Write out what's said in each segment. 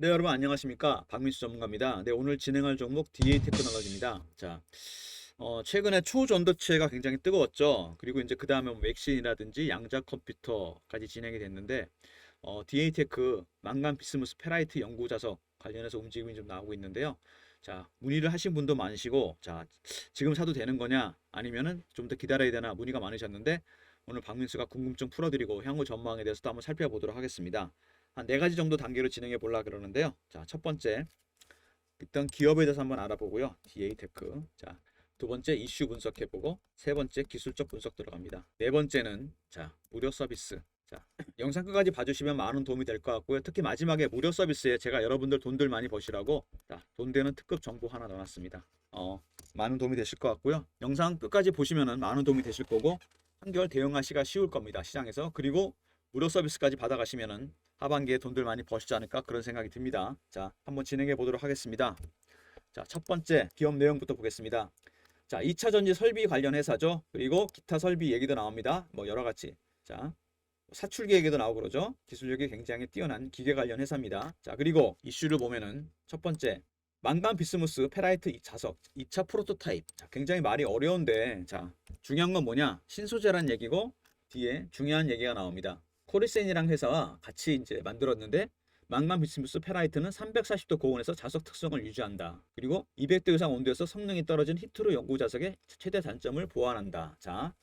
네, 여러분 안녕하십니까? 박민수 전문가입니다. 네, 오늘 진행할 종목 DA 테크놀로지입니다. 자, 어, 최근에 초전도체가 굉장히 뜨거웠죠. 그리고 이제 그 다음에 뭐 맥신이라든지 양자 컴퓨터까지 진행이 됐는데, 어, DA 테크 망간 비스무스 페라이트 연구 자석 관련해서 움직임이 좀 나오고 있는데요. 자, 문의를 하신 분도 많으시고, 자, 지금 사도 되는 거냐? 아니면은 좀 더 기다려야 되나? 문의가 많으셨는데, 오늘 박민수가 궁금증 풀어드리고 향후 전망에 대해서도 한번 살펴보도록 하겠습니다. 한 네 가지 정도 단계로 진행해 보려 그러는데요. 자, 첫 번째 일단 기업에 대해서 한번 알아보고요. DA 테크. 자, 두 번째 이슈 분석해 보고 세 번째 기술적 분석 들어갑니다. 네 번째는 자, 무료 서비스. 자, 영상 끝까지 봐주시면 많은 도움이 될 것 같고요. 특히 마지막에 무료 서비스에 제가 여러분들 돈들 많이 버시라고 자, 돈 되는 특급 정보 하나 넣어놨습니다. 어, 많은 도움이 되실 것 같고요. 영상 끝까지 보시면은 많은 도움이 되실 거고 한결 대응하시기가 쉬울 겁니다. 시장에서 그리고 무료 서비스까지 받아가시면은 하반기에 돈들 많이 버시지 않을까 그런 생각이 듭니다. 자, 한번 진행해 보도록 하겠습니다. 자, 첫 번째 기업 내용부터 보겠습니다. 자, 2차 전지 설비 관련 회사죠. 그리고 기타 설비 얘기도 나옵니다. 뭐 여러 가지. 자, 사출기 얘기도 나오고 그러죠. 기술력이 굉장히 뛰어난 기계 관련 회사입니다. 자, 그리고 이슈를 보면은 첫 번째 망간 비스무스 페라이트 이 자석 2차 프로토타입. 자, 굉장히 말이 어려운데 자, 중요한 건 뭐냐? 신소재란 얘기고 뒤에 중요한 얘기가 나옵니다. 코리센이랑 회사와 같이 이제 만들었는데 망간 비스무스 페라이트는 340도 고온에서 자석 특성을 유지한다. 그리고 200도 이상 온도에서 성능이 떨어진 히트로 연구 자석의 최대 단점을 보완한다. 자,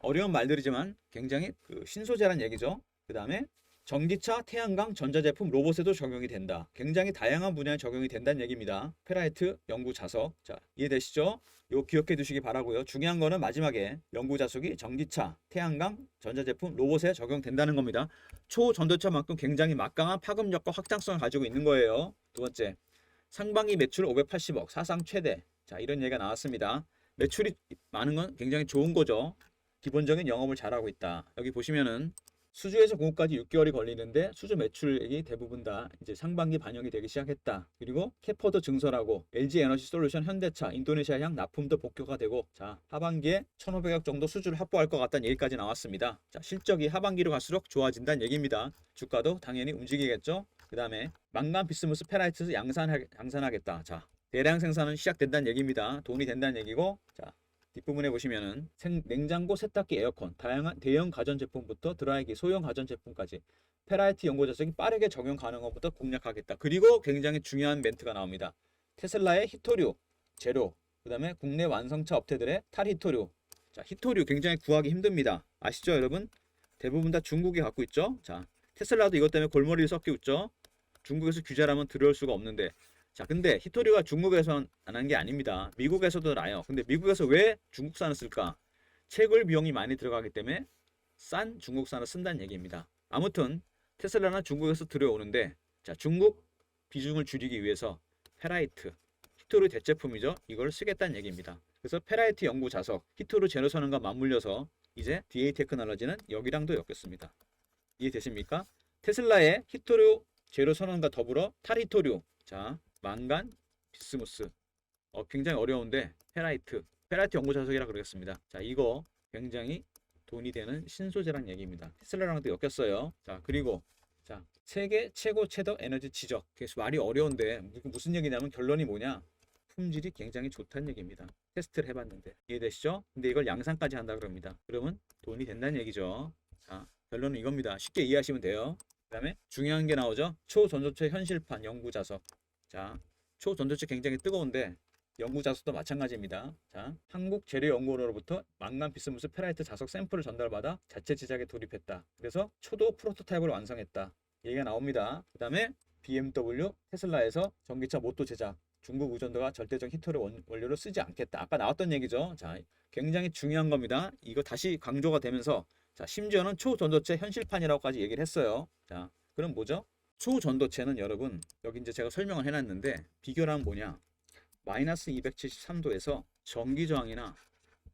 어려운 말들이지만 굉장히 그 신소재란 얘기죠. 그 다음에 전기차, 태양광, 전자제품, 로봇에도 적용이 된다. 굉장히 다양한 분야에 적용이 된다는 얘기입니다. 페라이트 연구 자석. 자, 이해되시죠? 요 기억해 두시기 바라고요. 중요한 거는 마지막에 연구 자석이 전기차, 태양광, 전자제품, 로봇에 적용된다는 겁니다. 초전도차만큼 굉장히 막강한 파급력과 확장성을 가지고 있는 거예요. 두 번째, 상반기 매출 580억, 사상 최대. 자, 이런 얘기가 나왔습니다. 매출이 많은 건 굉장히 좋은 거죠. 기본적인 영업을 잘하고 있다. 여기 보시면은 수주에서 공급까지 6개월이 걸리는데 수주 매출액이 대부분 다 이제 상반기 반영이 되기 시작했다. 그리고 캐퍼도 증설하고 LG 에너지 솔루션, 현대차, 인도네시아 향 납품도 복교가 되고 자 하반기에 1,500억 정도 수주를 확보할 것 같다는 얘기까지 나왔습니다. 자 실적이 하반기로 갈수록 좋아진다는 얘기입니다. 주가도 당연히 움직이겠죠. 그 다음에 망간 비스무스 페라이트 양산하, 양산하겠다. 자 대량 생산은 시작된다는 얘기입니다. 돈이 된다는 얘기고 자 뒷부분에 보시면은 생, 냉장고, 세탁기, 에어컨, 다양한 대형 가전 제품부터 드라이기, 소형 가전 제품까지 페라이트 연구 자석이 빠르게 적용 가능한 것부터 공략하겠다. 그리고 굉장히 중요한 멘트가 나옵니다. 테슬라의 히토류 제로, 그다음에 국내 완성차 업체들의 탈히토류. 자, 히토류 굉장히 구하기 힘듭니다. 아시죠, 여러분? 대부분 다 중국이 갖고 있죠. 자, 테슬라도 이것 때문에 골머리를 썩기 웃죠. 중국에서 규제라면 들어올 수가 없는데 자, 근데 히토리가 중국에서 안한 게 아닙니다. 미국에서도 나요. 근데 미국에서 왜 중국산을 쓸까? 채굴 비용이 많이 들어가기 때문에 싼 중국산을 쓴다는 얘기입니다. 아무튼 테슬라는 중국에서 들어오는데 자, 중국 비중을 줄이기 위해서 페라이트, 히토리 대체품이죠. 이걸 쓰겠다는 얘기입니다. 그래서 페라이트 연구 자석, 히토리 제로 선언과 맞물려서 이제 DA 테크놀로지는 여기랑도 엮였습니다. 이해되십니까? 테슬라의 히토리 제로 선언과 더불어 탈히토류, 자, 망간, 비스무스. 어, 굉장히 어려운데 페라이트, 페라이트 연구 자석이라 그러겠습니다. 자, 이거 굉장히 돈이 되는 신소재란 얘기입니다. 테슬라랑도 엮였어요. 자, 그리고 자, 세계 최고 채덕 에너지 지적. 계속 말이 어려운데 무슨 얘기냐면 결론이 뭐냐? 품질이 굉장히 좋다는 얘기입니다. 테스트를 해봤는데 이해되시죠? 근데 이걸 양산까지 한다 그럽니다. 그러면 돈이 된다는 얘기죠. 자, 결론은 이겁니다. 쉽게 이해하시면 돼요. 그 다음에 중요한 게 나오죠. 초전도체 현실판 연구 자석. 자, 초전도체 굉장히 뜨거운데 연구 자석도 마찬가지입니다. 자, 한국 재료연구원으로부터 망간 비스무스 페라이트 자석 샘플을 전달받아 자체 제작에 돌입했다. 그래서 초도 프로토타입을 완성했다. 얘기가 나옵니다. 그 다음에 BMW, 테슬라에서 전기차 모토 제작, 중국 의존도가 절대적 히터를 원, 원료로 쓰지 않겠다. 아까 나왔던 얘기죠. 자, 굉장히 중요한 겁니다. 이거 다시 강조가 되면서 자, 심지어는 초전도체 현실판이라고까지 얘기를 했어요. 자, 그럼 뭐죠? 초전도체는 여러분 여기 이제 제가 설명을 해놨는데 비교란 뭐냐 마이너스 273도에서 전기 저항이나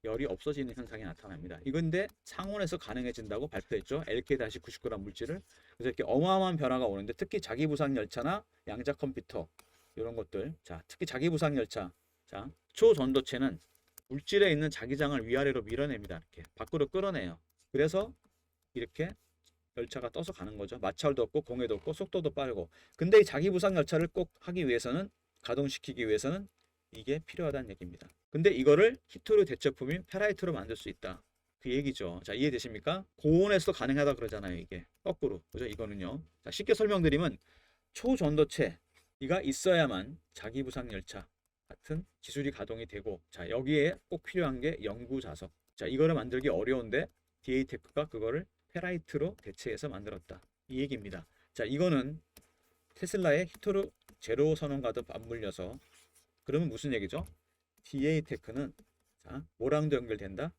열이 없어지는 현상이 나타납니다. 이건데 창원에서 가능해진다고 발표했죠. LK-99란 물질을 그래서 이렇게 어마어마한 변화가 오는데 특히 자기 부상 열차나 양자 컴퓨터 이런 것들 자 특히 자기 부상 열차 자 초전도체는 물질에 있는 자기장을 위아래로 밀어냅니다. 이렇게 밖으로 끌어내요. 그래서 이렇게 열차가 떠서 가는 거죠. 마찰도 없고 공해도 없고 속도도 빠르고. 근데 이 자기 부상 열차를 꼭 하기 위해서는 가동시키기 위해서는 이게 필요하다는 얘기입니다. 근데 이거를 히토류 대체품인 페라이트로 만들 수 있다. 그 얘기죠. 자, 이해되십니까? 고온에서 가능하다 그러잖아요, 이게. 거꾸로. 그죠? 이거는요. 자, 쉽게 설명드리면 초전도체 이가 있어야만 자기 부상 열차 같은 기술이 가동이 되고 자, 여기에 꼭 필요한 게 연구 자석. 자, 이거를 만들기 어려운데 DA테크가 그거를 페라이트로 대체해서 만들었다. 이 얘기입니다. 자, 이거는 테슬라의 히토르 제로 선언과도 맞물려서 그러면 무슨 얘기죠? DA테크는 자, 뭐랑도 연결된다?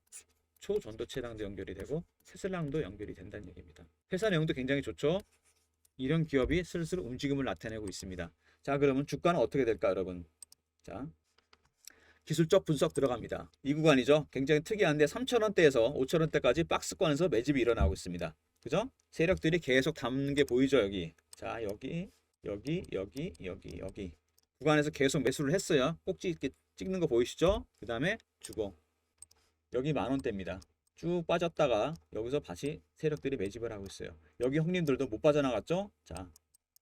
초전도체랑도 연결이 되고 테슬라랑도 연결이 된다는 얘기입니다. 회사 내용도 굉장히 좋죠. 이런 기업이 슬슬 움직임을 나타내고 있습니다. 자, 그러면 주가는 어떻게 될까, 여러분? 자, 기술적 분석 들어갑니다. 이 구간이죠. 굉장히 특이한데 3,000원대에서 5,000원대까지 박스권에서 매집이 일어나고 있습니다. 그죠? 세력들이 계속 담는 게 보이죠, 여기. 자, 여기, 여기, 여기, 여기, 여기. 구간에서 계속 매수를 했어요. 꼭지 이렇게 찍는 거 보이시죠? 그 다음에 주고. 여기 만 원대입니다. 쭉 빠졌다가 여기서 다시 세력들이 매집을 하고 있어요. 여기 형님들도 못 빠져나갔죠? 자,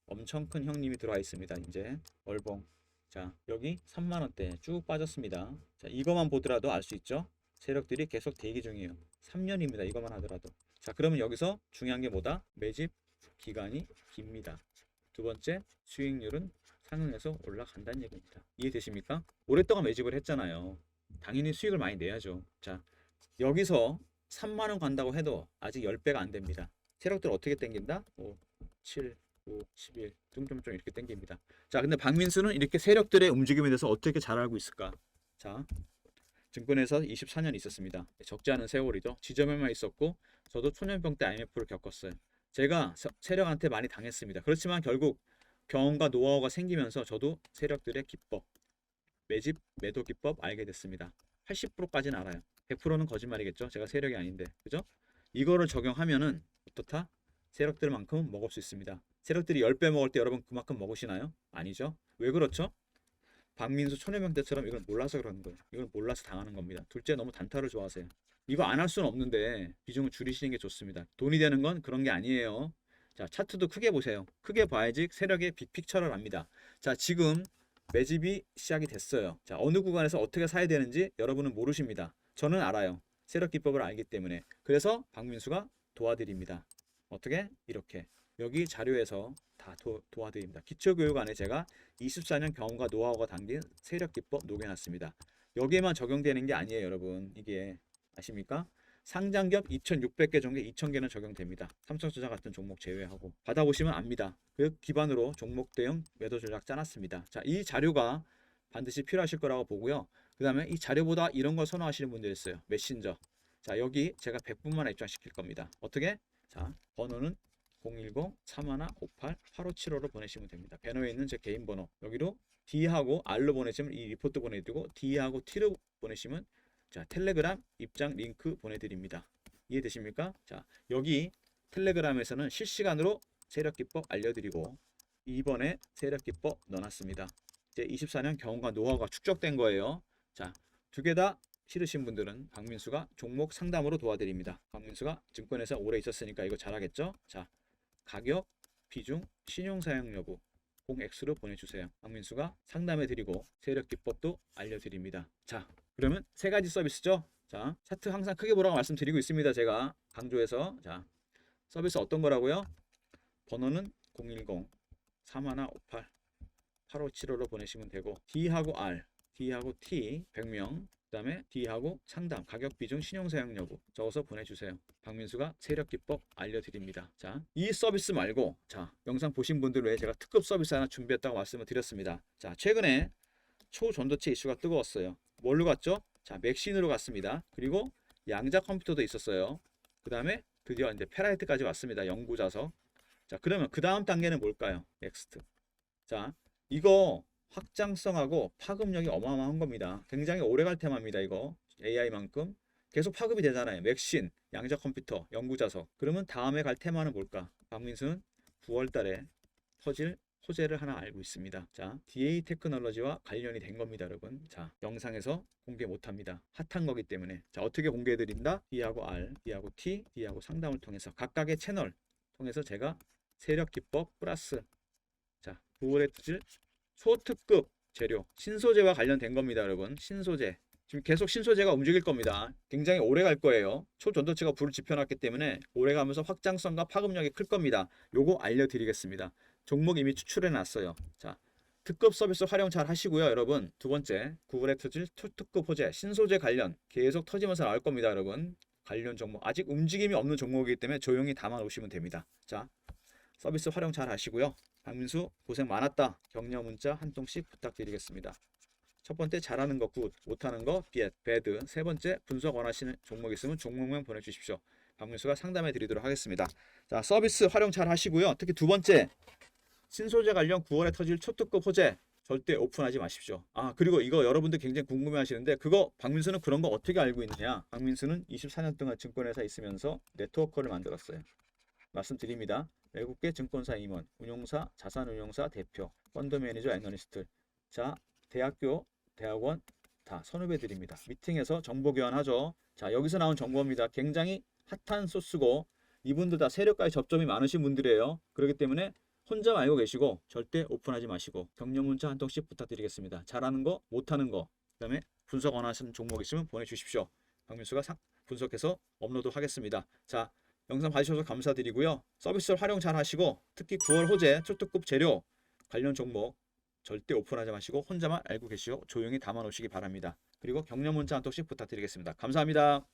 엄청 큰 형님이 들어와 있습니다. 이제 월봉. 자, 여기 3만 원대 쭉 빠졌습니다. 자, 이거만 보더라도 알 수 있죠? 세력들이 계속 대기 중이에요. 3년입니다. 이거만 하더라도. 자, 그러면 여기서 중요한 게 뭐다? 매집 기간이 깁니다. 두 번째, 수익률은 상승해서 올라간다는 얘기입니다. 이해되십니까? 오랫동안 매집을 했잖아요. 당연히 수익을 많이 내야죠. 자, 여기서 3만 원 간다고 해도 아직 10배가 안 됩니다. 세력들 어떻게 땡긴다? 5, 7, 9, 11, 뚱뚱뚱 이렇게 땡깁니다. 자, 근데 박민수는 이렇게 세력들의 움직임에 대해서 어떻게 잘 알고 있을까? 자, 증권에서 24년 있었습니다. 적지 않은 세월이죠. 지점에만 있었고, 저도 초년병 때 IMF를 겪었어요. 제가 세- 세력한테 많이 당했습니다. 그렇지만 결국 경험과 노하우가 생기면서 저도 세력들의 기법, 매집, 매도 기법 알게 됐습니다. 80%까지는 알아요. 100%는 거짓말이겠죠. 제가 세력이 아닌데. 그죠? 이거를 적용하면은 어떻다? 세력들만큼 먹을 수 있습니다. 세력들이 10배 먹을 때 여러분 그만큼 먹으시나요? 아니죠. 왜 그렇죠? 박민수 초년병 때처럼 이걸 몰라서 그러는 거예요. 이걸 몰라서 당하는 겁니다. 둘째 너무 단타를 좋아하세요. 이거 안 할 수는 없는데 비중을 줄이시는 게 좋습니다. 돈이 되는 건 그런 게 아니에요. 자, 차트도 크게 보세요. 크게 봐야지 세력의 빅픽처를 압니다. 자, 지금 매집이 시작이 됐어요. 자, 어느 구간에서 어떻게 사야 되는지 여러분은 모르십니다. 저는 알아요. 세력 기법을 알기 때문에. 그래서 박민수가 도와드립니다. 어떻게? 이렇게. 여기 자료에서 다 도, 도와드립니다. 기초교육 안에 제가 24년 경험과 노하우가 담긴 세력 기법 녹여놨습니다. 여기에만 적용되는 게 아니에요, 여러분. 이게 아십니까? 상장기업 2,600개 중에 2,000개는 적용됩니다. 삼성전자 같은 종목 제외하고 받아보시면 압니다. 그 기반으로 종목 대응 매도 전략 짜놨습니다. 자, 이 자료가 반드시 필요하실 거라고 보고요. 그 다음에 이 자료보다 이런 걸 선호하시는 분들 있어요. 메신저. 자, 여기 제가 100분만 입장시킬 겁니다. 어떻게? 자, 번호는 010-3158-8575로 보내시면 됩니다. 배너에 있는 제 개인 번호. 여기로 D하고 R로 보내시면 이 리포트 보내드리고 D하고 T로 보내시면 자, 텔레그램 입장 링크 보내드립니다. 이해되십니까? 자, 여기 텔레그램에서는 실시간으로 세력 기법 알려드리고 이번에 세력 기법 넣어놨습니다. 이제 24년 경험과 노하우가 축적된 거예요. 자, 두 개 다 싫으신 분들은 박민수가 종목 상담으로 도와드립니다. 박민수가 증권회사 오래 있었으니까 이거 잘하겠죠? 자, 가격, 비중, 신용 사용 여부 0x로 보내주세요. 박민수가 상담해드리고 세력 기법도 알려드립니다. 자, 그러면 세 가지 서비스죠. 자, 차트 항상 크게 보라고 말씀드리고 있습니다. 제가 강조해서 자, 서비스 어떤 거라고요? 번호는 010 3158 8575로 보내시면 되고 D하고 R, D하고 T 100명 그 다음에 D하고 상담, 가격 비중, 신용 사용 여부 적어서 보내주세요. 박민수가 세력 기법 알려드립니다. 자, 이 서비스 말고 자 영상 보신 분들 외에 제가 특급 서비스 하나 준비했다고 말씀을 드렸습니다. 자, 최근에 초전도체 이슈가 뜨거웠어요. 뭘로 갔죠? 자, 맥신으로 갔습니다. 그리고 양자 컴퓨터도 있었어요. 그 다음에 드디어 이제 페라이트까지 왔습니다. 연구 자석. 자, 그러면 그 다음 단계는 뭘까요? 넥스트. 자, 이거 확장성하고 파급력이 어마어마한 겁니다. 굉장히 오래 갈 테마입니다. 이거 AI만큼 계속 파급이 되잖아요. 맥신, 양자 컴퓨터, 연구 자석. 그러면 다음에 갈 테마는 뭘까? 박민수는 9월달에 터질 소재를 하나 알고 있습니다. 자, DA 테크놀로지와 관련이 된 겁니다, 여러분. 자, 영상에서 공개 못 합니다. 핫한 거기 때문에. 자, 어떻게 공개해 드린다? D하고 R, D하고 T, D하고 상담을 통해서 각각의 채널 통해서 제가 세력 기법 플러스 자, 9월의 투질 초특급 재료 신소재와 관련된 겁니다, 여러분. 신소재. 지금 계속 신소재가 움직일 겁니다. 굉장히 오래 갈 거예요. 초전도체가 불을 지펴놨기 때문에 오래 가면서 확장성과 파급력이 클 겁니다. 요거 알려드리겠습니다. 종목 이미 추출해 놨어요. 자, 특급 서비스 활용 잘 하시고요, 여러분. 두 번째, 구글의 투질 초특급 호재, 신소재 관련 계속 터지면서 나올 겁니다, 여러분. 관련 종목 아직 움직임이 없는 종목이기 때문에 조용히 담아 놓으시면 됩니다. 자, 서비스 활용 잘 하시고요. 박민수 고생 많았다. 격려 문자 한 통씩 부탁드리겠습니다. 첫 번째 잘하는 거 굿, 못하는 거 비엣, 배드. 세 번째 분석 원하시는 종목 있으면 종목명 보내주십시오. 박민수가 상담해 드리도록 하겠습니다. 자 서비스 활용 잘 하시고요. 특히 두 번째 신소재 관련 9월에 터질 초특급 호재 절대 오픈하지 마십시오. 아 그리고 이거 여러분들 굉장히 궁금해하시는데 그거 박민수는 그런 거 어떻게 알고 있느냐? 박민수는 24년 동안 증권회사 있으면서 네트워크를 만들었어요. 말씀드립니다. 외국계 증권사 임원, 운용사, 자산운용사 대표, 펀드 매니저 애널리스트. 자, 대학교, 대학원 다 선후배 드립니다. 미팅에서 정보 교환하죠. 자, 여기서 나온 정보입니다. 굉장히 핫한 소스고 이분들 다 세력과의 접점이 많으신 분들이에요. 그렇기 때문에 혼자 알고 계시고 절대 오픈하지 마시고 격려 문자 한 통씩 부탁드리겠습니다. 잘하는 거, 못하는 거, 그다음에 분석 원하시는 종목 있으면 보내주십시오. 박민수가 상- 분석해서 업로드 하겠습니다. 자, 영상 봐주셔서 감사드리고요. 서비스를 활용 잘 하시고 특히 9월 호재 초특급 재료 관련 종목 절대 오픈하지 마시고 혼자만 알고 계시고 조용히 담아 놓으시기 바랍니다. 그리고 격려 문자 한 통씩 부탁드리겠습니다. 감사합니다.